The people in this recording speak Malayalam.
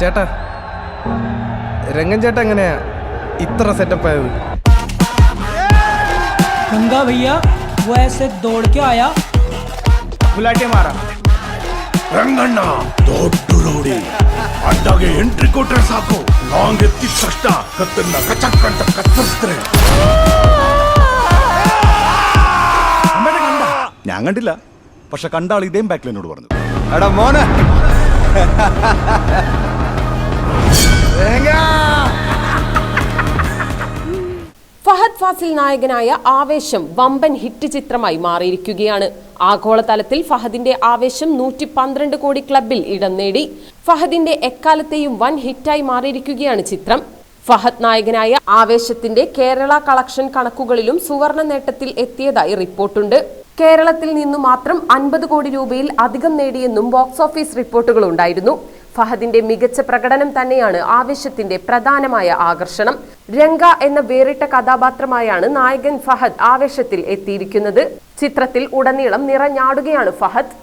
ചേട്ടാ രംഗൻ ചേട്ടാ എങ്ങനെയാ ഇത്ര സെറ്റപ്പ് ആയത് गंगा भैया वो ऐसे दौड़ के आया ഫുള്ളായിട്ടേ മാറാം ರಂಗಣ್ಣ ದೊಡ್ಡ ರೌಡಿ ಅಡ್ಡಾಗೆ ಎಂಟ್ರಿ ಕೊಟ್ರೆ ಸಾಕು ಲಾಂಗ್ ಎತ್ತಿದ ತಕ್ಷಣ ಕತ್ತನ್ನ ಕಚಕ್ ಅಂತ ಕತ್ತರಿಸ್ತಾರೆ ഞാൻ കണ്ടില്ല പക്ഷെ കണ്ട ആൾ ഇതേം ബാക്കിൽ എന്നോട് പറഞ്ഞു എടാ മോനെ ഫാസിൽ നായകനായ ആവേശം വമ്പൻ ഹിറ്റ് ചിത്രമായി മാറിയിരിക്കുകയാണ്. ആഗോളതലത്തിൽ ഫഹദിന്റെ ആവേശം നൂറ്റി പന്ത്രണ്ട് കോടി ക്ലബിൽ ഇടം നേടി. ഫഹദിന്റെ എക്കാലത്തെയും വൻ ഹിറ്റായി മാറിയിരിക്കുകയാണ് ചിത്രം. ഫഹദ് നായകനായ ആവേശത്തിന്റെ കേരള കളക്ഷൻ കണക്കുകളിലും സുവർണ നേട്ടത്തിൽ എത്തിയതായി റിപ്പോർട്ടുണ്ട്. കേരളത്തിൽ നിന്നു മാത്രം അൻപത് കോടി രൂപയിൽ അധികം നേടിയെന്നും ബോക്സ് ഓഫീസ് റിപ്പോർട്ടുകൾ ഉണ്ടായിരുന്നു ഫഹദിന്റെ മികച്ച പ്രകടനം തന്നെയാണ് ആവേശത്തിന്റെ പ്രധാനമായ ആകർഷണം. രംഗ എന്ന വേറിട്ട കഥാപാത്രമായാണ് നായകൻ ഫഹദ് ആവേശത്തിൽ എത്തിയിരിക്കുന്നത്. ചിത്രത്തിൽ ഉടനീളം നിറഞ്ഞാടുകയാണ് ഫഹദ്.